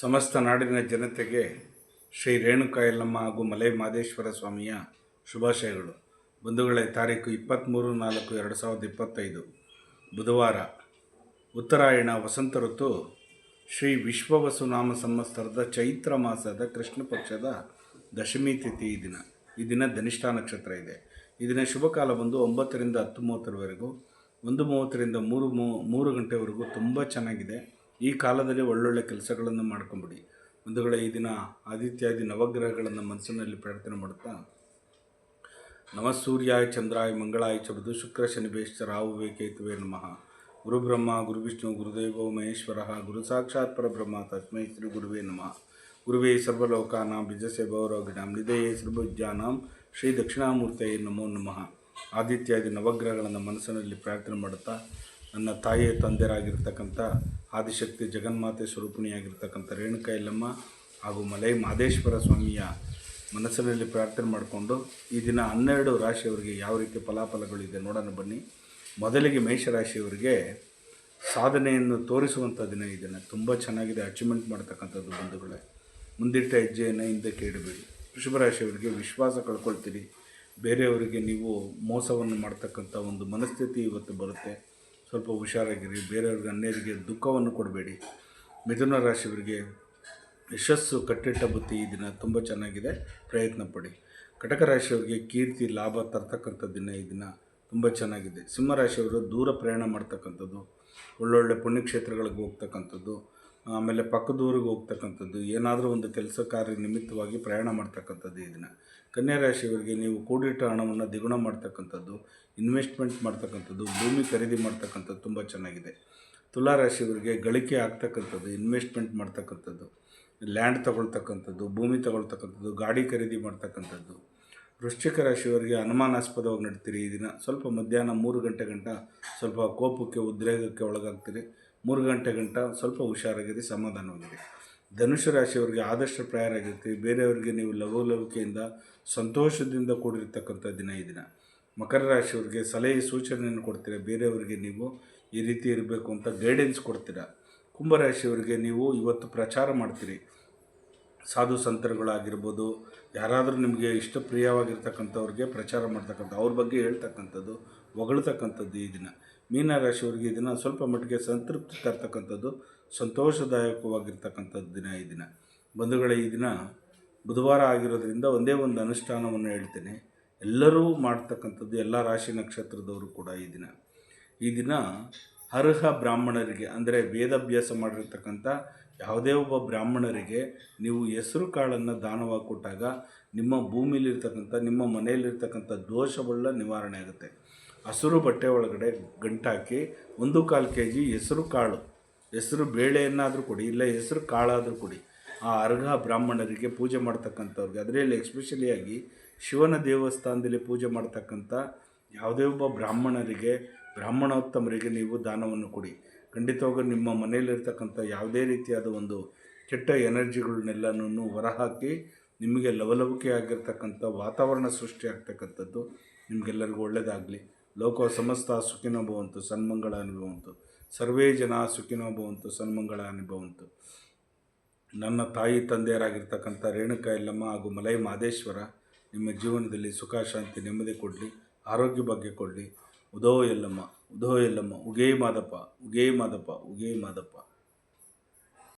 ಸಮಸ್ತ ನಾಡಿನ ಜನತೆಗೆ ಶ್ರೀ ರೇಣುಕಾಯಲ್ಲಮ್ಮ ಹಾಗೂ ಮಲೈ ಮಾದೇಶ್ವರ ಸ್ವಾಮಿಯ ಶುಭಾಶಯಗಳು. ಬಂಧುಗಳೇ, ತಾರೀಕು ಇಪ್ಪತ್ತ್ಮೂರು ನಾಲ್ಕು ಎರಡು ಸಾವಿರದ ಇಪ್ಪತ್ತೈದು. ಬುಧವಾರ ಉತ್ತರಾಯಣ, ವಸಂತ ಋತು, ಶ್ರೀ ವಿಶ್ವವಸುನಾಮ ಸಂವತ್ಸರದ ಚೈತ್ರ ಮಾಸದ ಕೃಷ್ಣ ಪಕ್ಷದ ದಶಮಿ ತಿಥಿ ಈ ದಿನ. ಈ ದಿನ ಧನಿಷ್ಠಾ ನಕ್ಷತ್ರ ಇದೆ. ಈ ದಿನ ಶುಭ ಕಾಲ ಬಂದು ಒಂಬತ್ತರಿಂದ ಹತ್ತು ಮೂವತ್ತರವರೆಗೂ, ಒಂದು ಮೂವತ್ತರಿಂದ ಮೂರು ಮೂರು ಗಂಟೆವರೆಗೂ ತುಂಬ ಚೆನ್ನಾಗಿದೆ. ಈ ಕಾಲದಲ್ಲಿ ಒಳ್ಳೊಳ್ಳೆ ಕೆಲಸಗಳನ್ನು ಮಾಡ್ಕೊಂಬಿಡಿ. ಬಂಧುಗಳ ಈ ದಿನ ಆದಿತ್ಯಾದಿ ನವಗ್ರಹಗಳನ್ನು ಮನಸ್ಸಿನಲ್ಲಿ ಪ್ರಾರ್ಥನೆ ಮಾಡುತ್ತಾ, ನಮಃ ಸೂರ್ಯಾಯ ಚಂದ್ರಾಯ ಮಂಗಳಾಯ ಚ ಬುಧ ಶುಕ್ರ ಶನಿಭೇಶ್ಚ ರಾಹುವೇ ಕೇತುವೆ ನಮಃ. ಗುರುಬ್ರಹ್ಮ ಗುರುವಿಷ್ಣು ಗುರುದೇವೋ ಮಹೇಶ್ವರ, ಗುರು ಸಾಕ್ಷಾತ್ ಪರಬ್ರಹ್ಮ, ತಸ್ಮೈ ಶ್ರೀ ಗುರುವೇ ನಮಃ. ಗುರುವೇ ಸರ್ವಲೋಕಾನಾಂ ಬಿಜಸೆ ಭೌರೋಗಿಣಾಂ ನಿಧಯೇ ಸರ್ವಜ್ಞಾನಾಂ ಶ್ರೀ ದಕ್ಷಿಣಾಮೂರ್ತಿಯೇ ನಮೋ ನಮಃ. ಆದಿತ್ಯಾದಿ ನವಗ್ರಹಗಳನ್ನು ಮನಸ್ಸಿನಲ್ಲಿ ಪ್ರಾರ್ಥನೆ ಮಾಡುತ್ತಾ ನನ್ನ ತಾಯಿಯ ತಂದೆರಾಗಿರ್ತಕ್ಕಂಥ ಆದಿಶಕ್ತಿ ಜಗನ್ಮಾತೆ ಸ್ವರೂಪಿಣಿಯಾಗಿರ್ತಕ್ಕಂಥ ರೇಣುಕಾ ಹಾಗೂ ಮಲೈ ಮಾದೇಶ್ವರ ಸ್ವಾಮಿಯ ಮನಸ್ಸಿನಲ್ಲಿ ಪ್ರಾರ್ಥನೆ ಮಾಡಿಕೊಂಡು ಈ ದಿನ ಹನ್ನೆರಡು ರಾಶಿಯವರಿಗೆ ಯಾವ ರೀತಿ ಫಲಾಫಲಗಳಿದೆ ನೋಡೋಣ ಬನ್ನಿ. ಮೊದಲಿಗೆ ಮೇಷರಾಶಿಯವರಿಗೆ ಸಾಧನೆಯನ್ನು ತೋರಿಸುವಂಥ ದಿನ ಈ ದಿನ. ತುಂಬ ಚೆನ್ನಾಗಿದೆ ಅಚೀವ್ಮೆಂಟ್ ಮಾಡ್ತಕ್ಕಂಥದ್ದು ಬಂಧುಗಳೇ. ಮುಂದಿಟ್ಟ ಹೆಜ್ಜೆಯನ್ನು ಹಿಂದಕ್ಕೆ ಇಡಬೇಡಿ. ವೃಷಭರಾಶಿಯವರಿಗೆ ವಿಶ್ವಾಸ ಕಳ್ಕೊಳ್ತೀರಿ. ಬೇರೆಯವರಿಗೆ ನೀವು ಮೋಸವನ್ನು ಮಾಡ್ತಕ್ಕಂಥ ಒಂದು ಮನಸ್ಥಿತಿ ಇವತ್ತು ಬರುತ್ತೆ. ಸ್ವಲ್ಪ ಹುಷಾರಾಗಿರಿ, ಬೇರೆಯವ್ರಿಗೆ ಅನ್ಯರಿಗೆ ದುಃಖವನ್ನು ಕೊಡಬೇಡಿ. ಮಿಥುನ ರಾಶಿಯವರಿಗೆ ಯಶಸ್ಸು ಕಟ್ಟಿಟ್ಟ ಬುತ್ತಿ ಈ ದಿನ ತುಂಬ ಚೆನ್ನಾಗಿದೆ, ಪ್ರಯತ್ನ ಪಡಿ. ಕಟಕ ರಾಶಿಯವರಿಗೆ ಕೀರ್ತಿ, ಲಾಭ ತರ್ತಕ್ಕಂಥ ದಿನ ಈ ದಿನ ತುಂಬ ಚೆನ್ನಾಗಿದೆ. ಸಿಂಹರಾಶಿಯವರು ದೂರ ಪ್ರಯಾಣ ಮಾಡ್ತಕ್ಕಂಥದ್ದು, ಒಳ್ಳೊಳ್ಳೆ ಪುಣ್ಯಕ್ಷೇತ್ರಗಳಿಗೆ ಹೋಗ್ತಕ್ಕಂಥದ್ದು ಆಮೇಲೆ ಪಕ್ಕದೂರಿಗೆ ಹೋಗ್ತಕ್ಕಂಥದ್ದು, ಏನಾದರೂ ಒಂದು ಕೆಲಸ ಕಾರ್ಯ ನಿಮಿತ್ತವಾಗಿ ಪ್ರಯಾಣ ಮಾಡ್ತಕ್ಕಂಥದ್ದು ಈ ದಿನ. ಕನ್ಯಾ ರಾಶಿಯವರಿಗೆ ನೀವು ಕೂಡಿಟ್ಟ ಹಣವನ್ನು ದ್ವಿಗುಣ ಮಾಡ್ತಕ್ಕಂಥದ್ದು, ಇನ್ವೆಸ್ಟ್ಮೆಂಟ್ ಮಾಡ್ತಕ್ಕಂಥದ್ದು, ಭೂಮಿ ಖರೀದಿ ಮಾಡ್ತಕ್ಕಂಥದ್ದು ತುಂಬ ಚೆನ್ನಾಗಿದೆ. ತುಲಾ ರಾಶಿಯವರಿಗೆ ಗಳಿಕೆ ಆಗ್ತಕ್ಕಂಥದ್ದು, ಇನ್ವೆಸ್ಟ್ಮೆಂಟ್ ಮಾಡ್ತಕ್ಕಂಥದ್ದು, ಲ್ಯಾಂಡ್ ತಗೊಳ್ತಕ್ಕಂಥದ್ದು, ಭೂಮಿ ತಗೊಳ್ತಕ್ಕಂಥದ್ದು, ಗಾಡಿ ಖರೀದಿ ಮಾಡ್ತಕ್ಕಂಥದ್ದು. ವೃಶ್ಚಿಕ ರಾಶಿಯವರಿಗೆ ಅನುಮಾನಾಸ್ಪದವಾಗಿ ನಡ್ತೀರಿ ಈ ದಿನ. ಸ್ವಲ್ಪ ಮಧ್ಯಾಹ್ನ ಮೂರು ಗಂಟೆ ಗಂಟ ಸ್ವಲ್ಪ ಕೋಪಕ್ಕೆ, ಉದ್ರೇಕಕ್ಕೆ ಒಳಗಾಗ್ತೀರಿ. ಮೂರು ಗಂಟೆ ಗಂಟ ಸ್ವಲ್ಪ ಹುಷಾರಾಗಿದೆ, ಸಮಾಧಾನವಾಗಿದೆ. ಧನುಷ ರಾಶಿಯವರಿಗೆ ಆದಷ್ಟು ಪ್ರಯಾರಾಗಿರ್ತೀರಿ ಬೇರೆಯವರಿಗೆ ನೀವು ಲವಲವಿಕೆಯಿಂದ ಸಂತೋಷದಿಂದ ಕೂಡಿರ್ತಕ್ಕಂಥ ದಿನ ಈ ದಿನ. ಮಕರ ರಾಶಿಯವರಿಗೆ ಸಲಹೆ ಸೂಚನೆಯನ್ನು ಕೊಡ್ತೀರಾ? ಬೇರೆಯವರಿಗೆ ನೀವು ಈ ರೀತಿ ಇರಬೇಕು ಅಂತ ಗೈಡೆನ್ಸ್ ಕೊಡ್ತೀರಾ? ಕುಂಭರಾಶಿಯವರಿಗೆ ನೀವು ಇವತ್ತು ಪ್ರಚಾರ ಮಾಡ್ತೀರಿ. ಸಾಧು ಸಂತರುಗಳಾಗಿರ್ಬೋದು, ಯಾರಾದರೂ ನಿಮಗೆ ಇಷ್ಟಪ್ರಿಯವಾಗಿರ್ತಕ್ಕಂಥವ್ರಿಗೆ ಪ್ರಚಾರ ಮಾಡ್ತಕ್ಕಂಥ, ಅವ್ರ ಬಗ್ಗೆ ಹೇಳ್ತಕ್ಕಂಥದ್ದು, ಹೊಗಳ್ತಕ್ಕಂಥದ್ದು ಈ ದಿನ. ಮೀನರಾಶಿಯವರಿಗೆ ಈ ದಿನ ಸ್ವಲ್ಪ ಮಟ್ಟಿಗೆ ಸಂತೃಪ್ತಿ ತರ್ತಕ್ಕಂಥದ್ದು, ಸಂತೋಷದಾಯಕವಾಗಿರ್ತಕ್ಕಂಥದ್ದು ದಿನ ಈ ದಿನ. ಬಂಧುಗಳೇ, ಈ ದಿನ ಬುಧವಾರ ಆಗಿರೋದ್ರಿಂದ ಒಂದೇ ಒಂದು ಅನುಷ್ಠಾನವನ್ನು ಹೇಳ್ತೇನೆ. ಎಲ್ಲರೂ ಮಾಡ್ತಕ್ಕಂಥದ್ದು, ಎಲ್ಲ ರಾಶಿ ನಕ್ಷತ್ರದವರು ಕೂಡ ಈ ದಿನ. ಈ ದಿನ ಅರ್ಹ ಬ್ರಾಹ್ಮಣರಿಗೆ, ಅಂದರೆ ವೇದಾಭ್ಯಾಸ ಮಾಡಿರ್ತಕ್ಕಂಥ ಯಾವುದೇ ಒಬ್ಬ ಬ್ರಾಹ್ಮಣರಿಗೆ ನೀವು ಹೆಸರು ಕಾಳನ್ನು ದಾನವಾಗಿ ಕೊಟ್ಟಾಗ ನಿಮ್ಮ ಭೂಮಿಲಿರ್ತಕ್ಕಂಥ ನಿಮ್ಮ ಮನೆಯಲ್ಲಿರ್ತಕ್ಕಂಥ ದೋಷವೆಲ್ಲ ನಿವಾರಣೆ ಆಗುತ್ತೆ. ಹಸಿರು ಬಟ್ಟೆ ಒಳಗಡೆ ಗಂಟಾಕಿ ಒಂದು ಕಾಲು ಕೆ ಜಿ ಹೆಸರು ಕಾಳು. ಹೆಸರು ಬೇಳೆಯನ್ನಾದರೂ ಕೊಡಿ, ಇಲ್ಲ ಹೆಸರು ಕಾಳಾದರೂ ಕೊಡಿ. ಆ ಅರ್ಘ ಬ್ರಾಹ್ಮಣರಿಗೆ ಪೂಜೆ ಮಾಡ್ತಕ್ಕಂಥವ್ರಿಗೆ, ಅದರಲ್ಲಿ ಎಕ್ಸ್ಪೆಷಲಿಯಾಗಿ ಶಿವನ ದೇವಸ್ಥಾನದಲ್ಲಿ ಪೂಜೆ ಮಾಡ್ತಕ್ಕಂಥ ಯಾವುದೇ ಒಬ್ಬ ಬ್ರಾಹ್ಮಣರಿಗೆ, ಬ್ರಾಹ್ಮಣೋತ್ತಮರಿಗೆ ನೀವು ದಾನವನ್ನು ಕೊಡಿ. ಖಂಡಿತವಾಗೂ ನಿಮ್ಮ ಮನೆಯಲ್ಲಿರ್ತಕ್ಕಂಥ ಯಾವುದೇ ರೀತಿಯಾದ ಒಂದು ಕೆಟ್ಟ ಎನರ್ಜಿಗಳನ್ನೆಲ್ಲನೂ ಹೊರಹಾಕಿ ನಿಮಗೆ ಲವಲವಿಕೆ ಆಗಿರ್ತಕ್ಕಂಥ ವಾತಾವರಣ ಸೃಷ್ಟಿ ಆಗ್ತಕ್ಕಂಥದ್ದು ನಿಮಗೆಲ್ಲರಿಗೂ ಒಳ್ಳೆಯದಾಗಲಿ. ಲೋಕ ಸಮಸ್ತ ಸುಖಿನೋ ಭವಂತು, ಸನ್ಮಂಗಳ ಅನುಭವಂತು. ಸರ್ವೇ ಜನ ಸುಖಿನೋ ಭವಂತು, ಸನ್ಮಂಗಳ ಅನುಭವಂತು. ನನ್ನ ತಾಯಿ ತಂದೆಯರಾಗಿರ್ತಕ್ಕಂಥ ರೇಣುಕಾ ಎಲ್ಲಮ್ಮ ಹಾಗೂ ಮಲೈ ಮಾದೇಶ್ವರ ನಿಮ್ಮ ಜೀವನದಲ್ಲಿ ಸುಖ, ಶಾಂತಿ, ನೆಮ್ಮದಿ ಕೊಡಲಿ. ಆರೋಗ್ಯ ಬಗ್ಗೆ ಕೊಡಲಿ. உதோ எல்லம்மா உதோ எல்லம்மா உகே மாதப்பா உகே மாதப்பா உகே மாதப்பா.